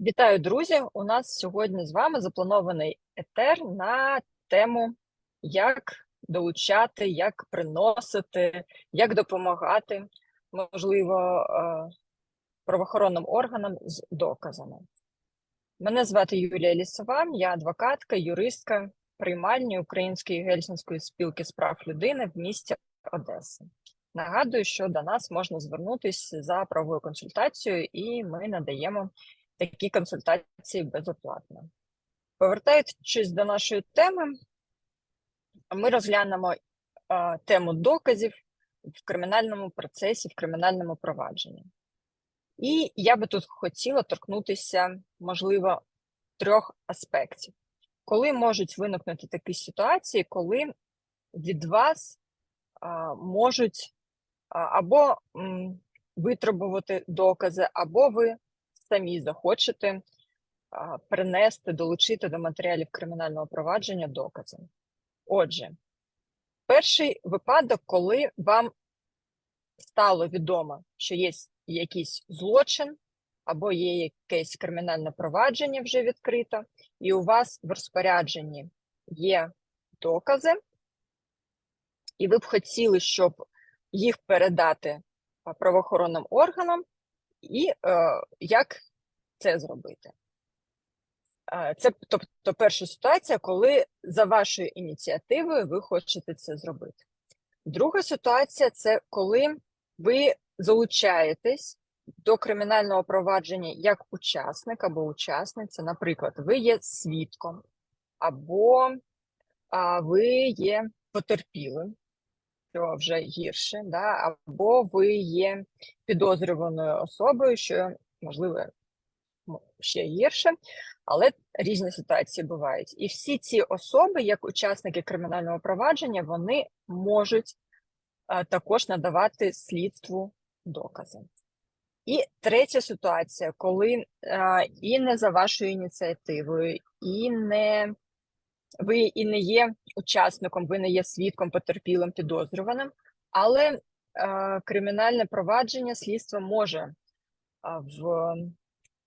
Вітаю, друзі! У нас сьогодні з вами запланований етер на тему, як долучати, як приносити, як допомагати, можливо, е, правоохоронним органам з доказами. Мене звати Юлія Лісова, я адвокатка, юристка приймальні Української гельсінської спілки з прав людини в місті Одеси. Нагадую, що до нас можна звернутися за правовою консультацією, і ми надаємо такі консультації безоплатно. Повертаючись до нашої теми, ми розглянемо а, тему доказів в кримінальному процесі, в кримінальному провадженні. І я би тут хотіла торкнутися, можливо, трьох аспектів. Коли можуть виникнути такі ситуації, коли від вас а, можуть а, або м, витребувати докази, або ви самі захочете принести, долучити до матеріалів кримінального провадження докази. Отже, перший випадок, коли вам стало відомо, що є якийсь злочин, або є якесь кримінальне провадження вже відкрито, і у вас в розпорядженні є докази, і ви б хотіли, щоб їх передати правоохоронним органам, і е, як це зробити? Е, Це тобто перша ситуація, коли за вашою ініціативою ви хочете це зробити. Друга ситуація це коли ви залучаєтесь до кримінального провадження як учасник або учасниця. Наприклад, ви є свідком, або а, ви є потерпілим, що вже гірше, да? або ви є підозрюваною особою, що можливо ще гірше, але різні ситуації бувають. І всі ці особи, як учасники кримінального провадження, вони можуть також надавати слідству докази. І третя ситуація, коли і не за вашою ініціативою, і не ви і не є учасником, ви не є свідком, потерпілим, підозрюваним, але е, кримінальне провадження слідство може а, в,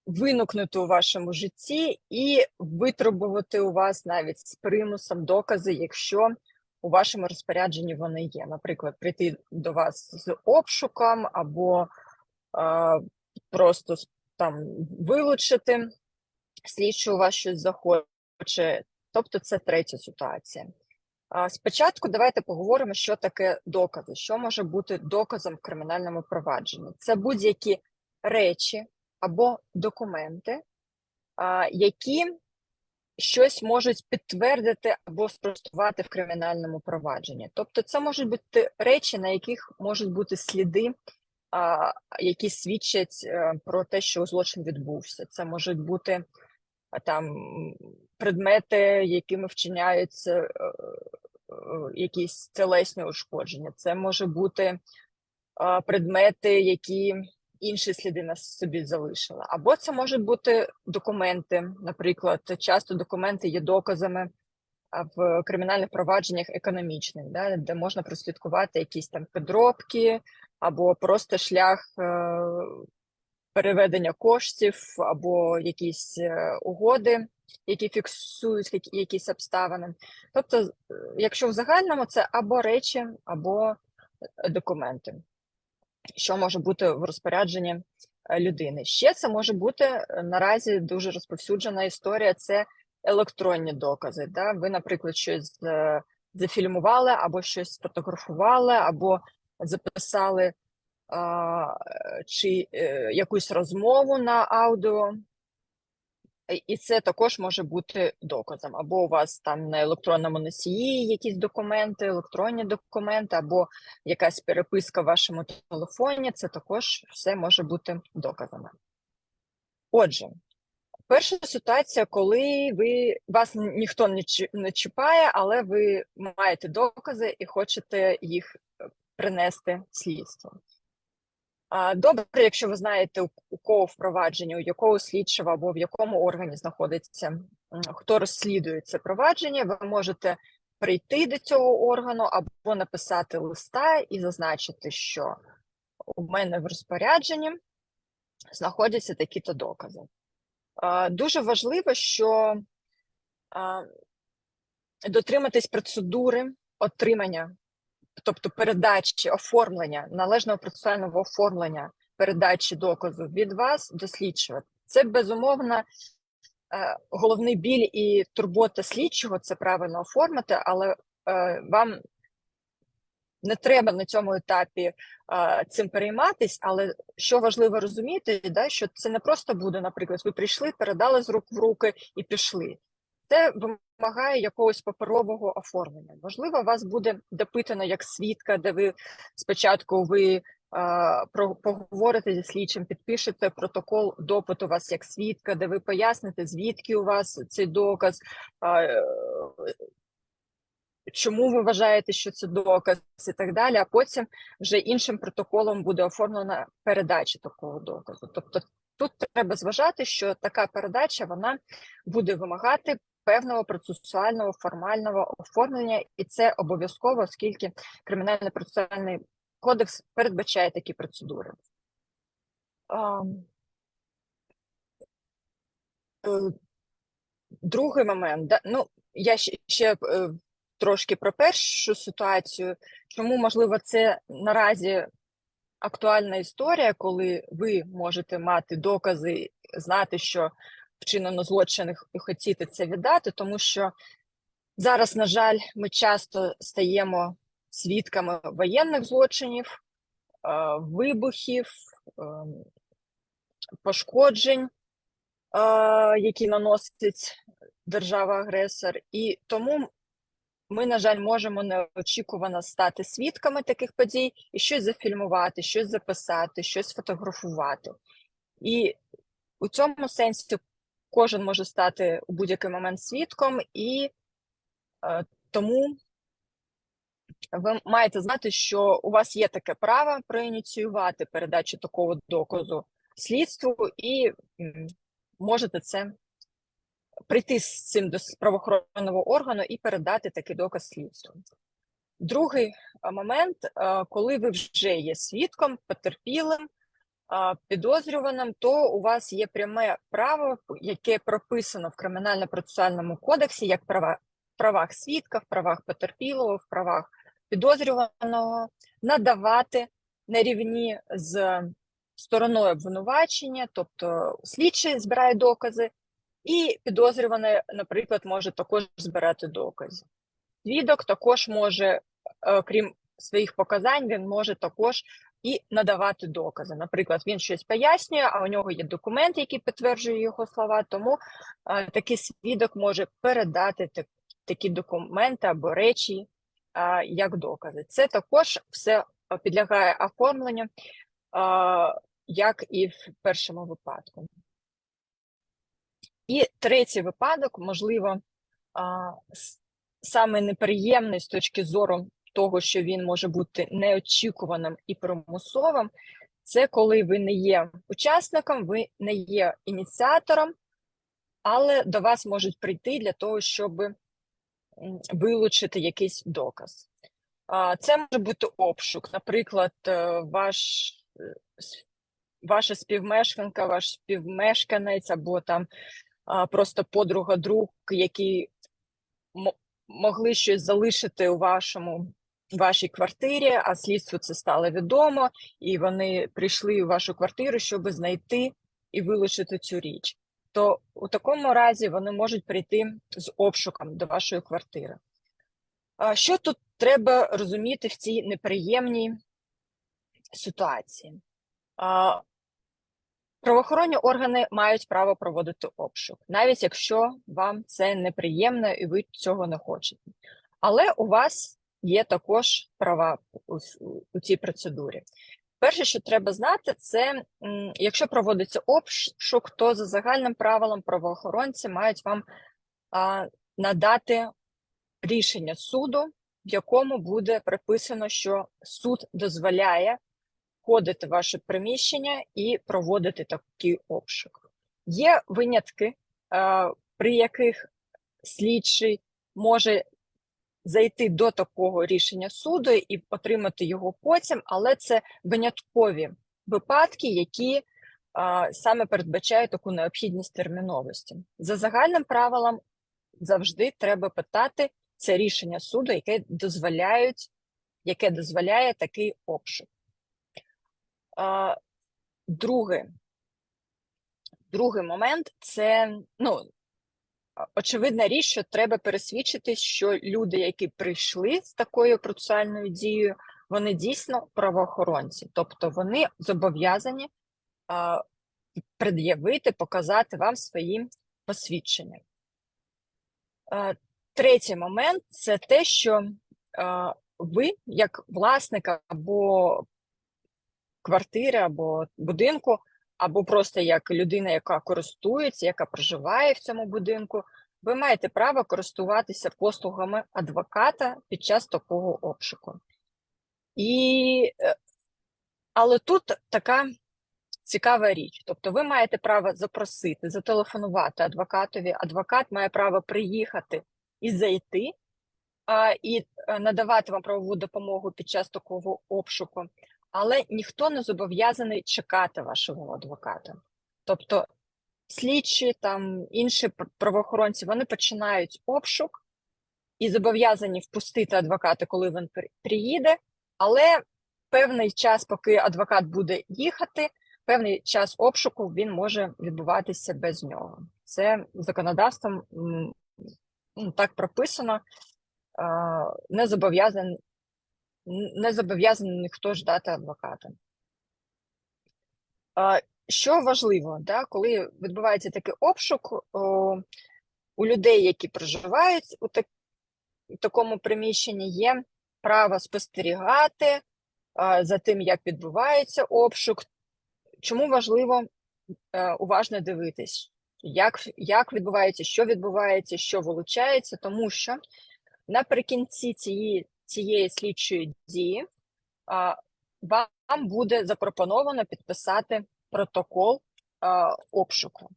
виникнути у вашому житті і витребувати у вас навіть з примусом докази, якщо у вашому розпорядженні вони є. Наприклад, прийти до вас з обшуком або а, просто там вилучити, слідчий у вас щось захоче. Тобто це третя ситуація. Спочатку давайте поговоримо, що таке докази, що може бути доказом в кримінальному провадженні. Це будь-які речі або документи, які щось можуть підтвердити або спростувати в кримінальному провадженні. Тобто, це можуть бути речі, на яких можуть бути сліди, які свідчать е, про те, що злочин відбувся. Це можуть бути там предмети, якими вчиняються е, е, якісь тілесні ушкодження. Це може бути предмети, які інші сліди на собі залишили. Або це можуть бути документи. Наприклад, часто документи є доказами в кримінальних провадженнях економічних, да, де можна прослідкувати якісь там підробки, або просто шлях е, переведення коштів, або якісь е, угоди, які фіксують якісь обставини. Тобто, якщо в загальному, це або речі, або е, документи, що може бути в розпорядженні е, людини. Ще це може бути наразі дуже розповсюджена історія. Це електронні докази. Да? Ви, наприклад, щось зафільмували, або щось сфотографували, або записали чи е, якусь розмову на аудіо. І- це також може бути доказом. Або у вас там на електронному носії якісь документи, електронні документи, або якась переписка в вашому телефоні. Це також все може бути доказами. Отже, перша ситуація, коли ви вас ніхто не чіпає, але ви маєте докази і хочете їх е, принести слідству. Добре, якщо ви знаєте, у кого впровадження, у якого слідчого або в якому органі знаходиться, хто розслідує це провадження, ви можете прийти до цього органу або написати листа і зазначити, що у мене в розпорядженні знаходяться такі-то докази. Дуже важливо, що дотриматись процедури отримання, тобто передачі, оформлення, належного процесуального оформлення передачі доказу від вас до слідчого. Це безумовно е, головний біль і турбота слідчого це правильно оформити, але е, вам не треба на цьому етапі цим перейматись, але що важливо розуміти, да, що це не просто буде, наприклад, ви прийшли, передали з рук в руки і пішли. Це вимагає якогось паперового оформлення. Можливо, вас буде допитано як свідка, де ви спочатку ви про, поговорите зі слідчим, підпишете протокол допиту вас як свідка, де ви поясните, звідки у вас цей доказ. Чому ви вважаєте, що це доказ і так далі, а потім вже іншим протоколом буде оформлена передача такого доказу. Тобто тут треба зважати, що така передача вона буде вимагати певного процесуального формального оформлення, і це обов'язково, оскільки кримінальний процесуальний кодекс передбачає такі процедури. Е, другий момент, ну я ще, ще е, трошки про першу ситуацію, чому можливо це наразі актуальна історія, коли ви можете мати докази, знати, що вчинено злочин і хотіти це віддати, тому що зараз, на жаль, ми часто стаємо свідками воєнних злочинів, вибухів, пошкоджень, які наносить держава-агресор, і тому ми, на жаль, можемо неочікувано стати свідками таких подій і щось зафільмувати, щось записати, щось фотографувати. І у цьому сенсі кожен може стати у будь-який момент свідком, і е, тому ви маєте знати, що у вас є таке право проініціювати передачу такого доказу слідству, і можете це прийти з цим до правоохоронного органу і передати такий доказ слідству. Другий момент, коли ви вже є свідком, потерпілим, підозрюваним, то у вас є пряме право, яке прописано в кримінально-процесуальному кодексі, як права правах свідка, в правах потерпілого, в правах підозрюваного, надавати на рівні з стороною обвинувачення, тобто слідчий збирає докази, і підозрюваний, наприклад, може також збирати докази. Свідок також може, е, крім своїх показань, він може також і надавати докази. Наприклад, він щось пояснює, а у нього є документ, який підтверджує його слова, тому е, такий свідок може передати такі документи або речі е, як докази. Це також все підлягає оформленню, як і в першому випадку. І третій випадок, можливо, саме неприємний з точки зору того, що він може бути неочікуваним і примусовим, це коли ви не є учасником, ви не є ініціатором, але до вас можуть прийти для того, щоб вилучити якийсь доказ. Це може бути обшук, наприклад, е, ваш е, ваша співмешканка, ваш співмешканець або там просто подруга, друг, які могли щось залишити у вашому вашій квартирі, а слідству це стало відомо, і вони прийшли у вашу квартиру, щоб знайти і вилучити цю річ. То у такому разі вони можуть прийти з обшуком до вашої квартири. Що тут треба розуміти в цій неприємній ситуації? Правоохоронні органи мають право проводити обшук, навіть якщо вам це неприємно і ви цього не хочете. Але у вас є також права у, цій процедурі. Перше, що треба знати, це якщо проводиться обшук, то за загальним правилом правоохоронці мають вам а, надати рішення суду, в якому буде приписано, що суд дозволяє входити в ваше приміщення і проводити такий обшук. Є винятки, е, при яких слідчий може зайти до такого рішення суду і отримати його потім, але це виняткові випадки, які а, саме передбачає таку необхідність терміновості. За загальним правилом завжди треба питати це рішення суду, яке дозволяють, яке дозволяє такий обшук. А, Друге, другий момент це ну, очевидна річ, що треба пересвідчитись, що люди, які прийшли з такою процесуальною дією, вони дійсно правоохоронці, тобто вони зобов'язані пред'явити, показати вам свої посвідчення. А, Третій момент це те, що ви, як власник або квартири, або будинку, або просто як людина, яка користується, яка проживає в цьому будинку, ви маєте право користуватися послугами адвоката під час такого обшуку. І, е, але тут така цікава річ. Тобто, ви маєте право запросити, зателефонувати адвокатові. Адвокат має право приїхати і зайти, і е, надавати вам правову допомогу під час такого обшуку, але ніхто не зобов'язаний чекати вашого адвоката. Тобто, слідчі там інші правоохоронці вони починають обшук і зобов'язані впустити адвоката, коли він приїде, але певний час, поки адвокат буде їхати, певний час обшуку він може відбуватися без нього. Це законодавством ну, так прописано, не зобов'язаний не зобов'язаний ніхто ждати адвоката. Що важливо, да, коли відбувається такий обшук о, у людей, які проживають у так, у такому приміщенні, є право спостерігати а, за тим, як відбувається обшук. Чому важливо е, уважно дивитись, як, як відбувається, що відбувається, що вилучається, тому що наприкінці цієї, цієї слідчої дії вам буде запропоновано підписати протокол обшуку.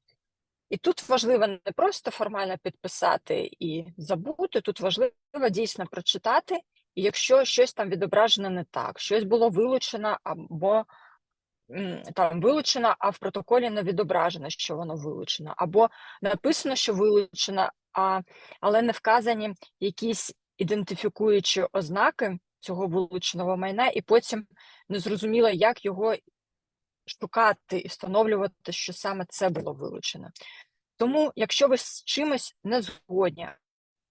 І тут важливо не просто формально підписати і забути, тут важливо дійсно прочитати, і якщо щось там відображено не так, щось було вилучено або там вилучено, а в протоколі не відображено, що воно вилучено, або написано, що вилучено, а, але не вказані якісь ідентифікуючі ознаки цього вилученого майна, і потім не зрозуміло, як його шукати і встановлювати, що саме це було вилучено. Тому, якщо ви з чимось не згодні,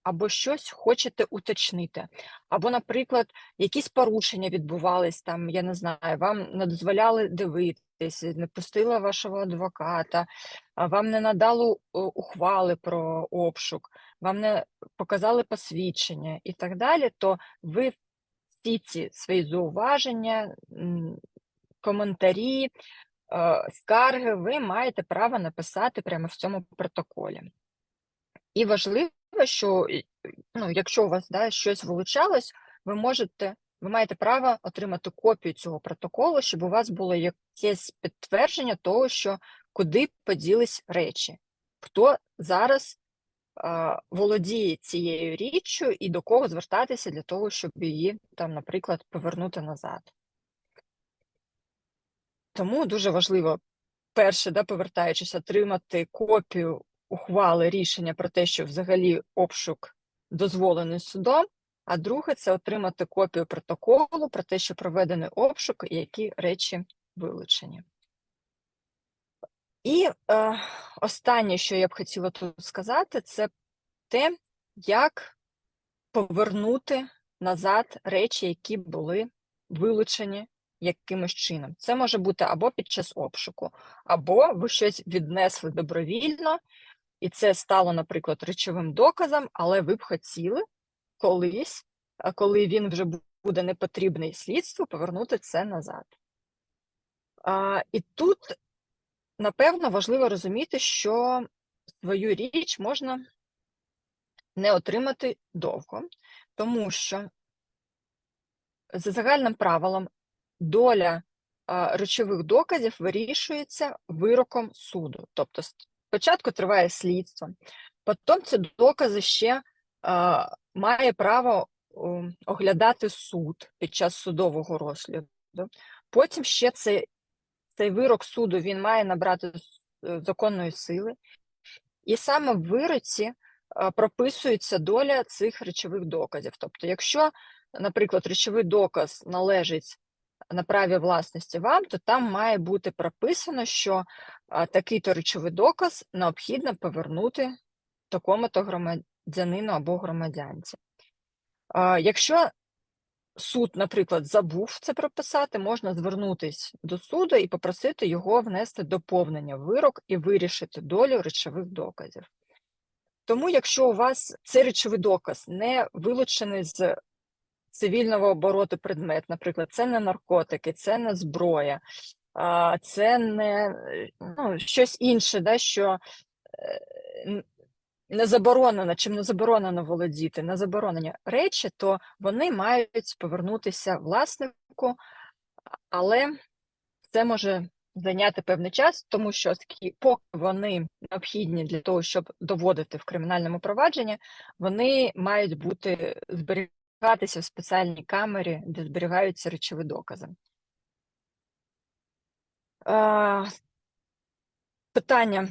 або щось хочете уточнити, або, наприклад, якісь порушення відбувались там, я не знаю, вам не дозволяли дивитись, не пустила вашого адвоката, вам не надали е, ухвали про обшук, вам не показали посвідчення і так далі, то ви всі ці свої зауваження, коментарі, е, скарги ви маєте право написати прямо в цьому протоколі. І важливо, що ну, якщо у вас да, щось вилучалось, ви можете, ви маєте право отримати копію цього протоколу, щоб у вас було якесь підтвердження того, що куди поділись речі, хто зараз володіє цією річчю і до кого звертатися для того, щоб її там, наприклад, повернути назад. Тому дуже важливо перше, да, повертаючись, отримати копію ухвали рішення про те, що взагалі обшук дозволений судом. А друге це отримати копію протоколу про те, що проведений обшук і які речі вилучені. І е, останнє, що я б хотіла тут сказати, це те, як повернути назад речі, які були вилучені якимось чином. Це може бути або під час обшуку, або ви щось віднесли добровільно, і це стало, наприклад, речовим доказом, але ви б хотіли колись, коли він вже буде непотрібний слідству, повернути це назад. А, І тут, напевно, важливо розуміти, що свою річ можна не отримати довго, тому що за загальним правилом доля речових доказів вирішується вироком суду. Тобто спочатку триває слідство, потім ці докази ще має право оглядати суд під час судового розгляду. Потім ще це, цей вирок суду він має набрати е, законної сили, і саме в вироці е, прописується доля цих речових доказів. Тобто, якщо, наприклад, речовий доказ належить на праві власності вам, то там має бути прописано, що такий-то речовий доказ необхідно повернути такому-то громадянину або громадянці. Якщо суд, наприклад, забув це прописати, можна звернутися до суду і попросити його внести доповнення в вирок і вирішити долю речових доказів. Тому, якщо у вас цей речовий доказ не вилучений з цивільного обороту предмет, наприклад, це не наркотики, це не зброя, це не ну, щось інше, да, що е, не заборонено, чим не заборонено володіти, не заборонені речі, то вони мають повернутися власнику, але це може зайняти певний час, тому що поки вони необхідні для того, щоб доводити в кримінальному провадженні, вони мають бути зберігатися в спеціальній камері, де зберігаються речові докази. Питання.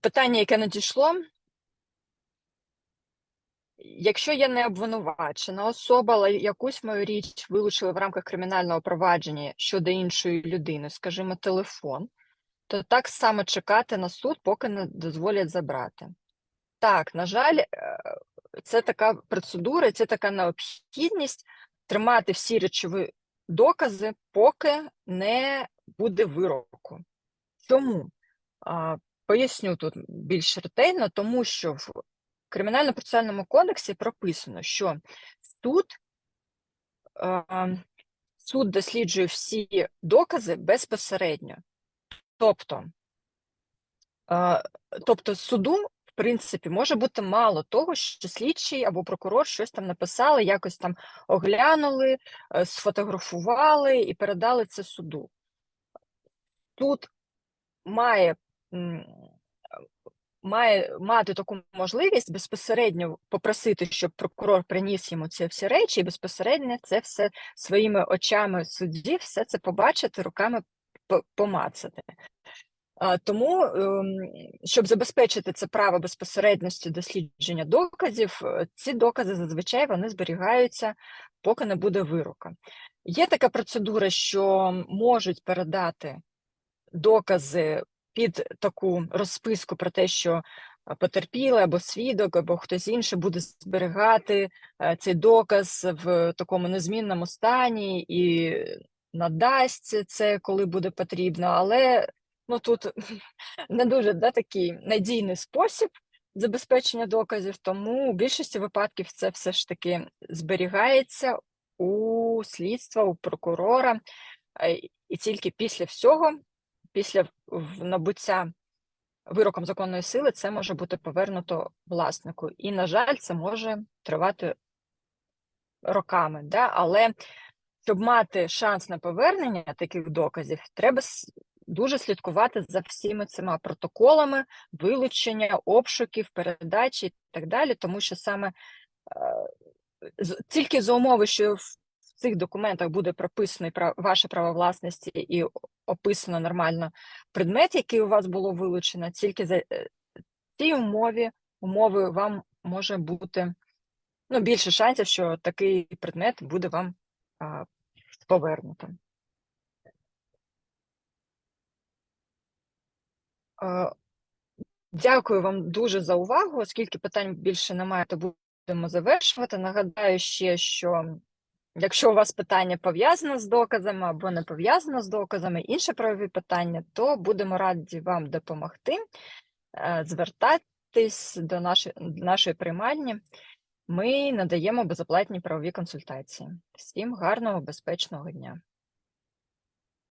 Питання, яке надійшло. Якщо я не обвинувачена особа, але якусь мою річ вилучили в рамках кримінального провадження щодо іншої людини, скажімо, телефон, то так само чекати на суд, поки не дозволять забрати. Так, на жаль, е, це така процедура, це така необхідність тримати всі речові докази, поки не буде вироку. Чому? Поясню тут більш ретельно, тому що в Кримінально-процесуальному кодексі прописано, що суд, е, суд досліджує всі докази безпосередньо. Тобто, е, тобто суду, в принципі, може бути мало того, що слідчий або прокурор щось там написали, якось там оглянули, е, сфотографували і передали це суду. Тут має має мати таку можливість безпосередньо попросити, щоб прокурор приніс йому ці всі речі, і безпосередньо це все своїми очами судді, все це побачити, руками помацати. Тому, ем, щоб забезпечити це право безпосередності дослідження доказів, е, ці докази зазвичай вони зберігаються, поки не буде вирока. Є така процедура, що можуть передати докази під таку розписку про те, що а, потерпілий або свідок, або хтось інший буде зберігати е, цей доказ в такому незмінному стані і надасть це, коли буде потрібно, але ну тут не дуже да, такий надійний спосіб забезпечення доказів, тому у більшості випадків це все ж таки зберігається у слідства, у прокурора, е, і тільки після всього після набуття вироком законної сили це може бути повернуто власнику. І, на жаль, це може тривати роками. Да? Але щоб мати шанс на повернення таких доказів, треба дуже слідкувати за всіми цими протоколами, вилучення, обшуків, передачі і так далі, тому що саме е, тільки за умови, що цих документах буде прописано ваше право власності і описано нормально предмет, який у вас було вилучено, тільки за е, цій умові умови вам може бути ну, більше шансів, що такий предмет буде вам а, повернуто. Е, Дякую вам дуже за увагу. Оскільки питань більше немає, то будемо завершувати. Нагадаю ще, що якщо у вас питання пов'язано з доказами або не пов'язано з доказами, інші правові питання, то будемо раді вам допомогти. звертатись Звертайтесь до нашої, нашої приймальні. Ми надаємо безоплатні правові консультації. Всім гарного, безпечного дня.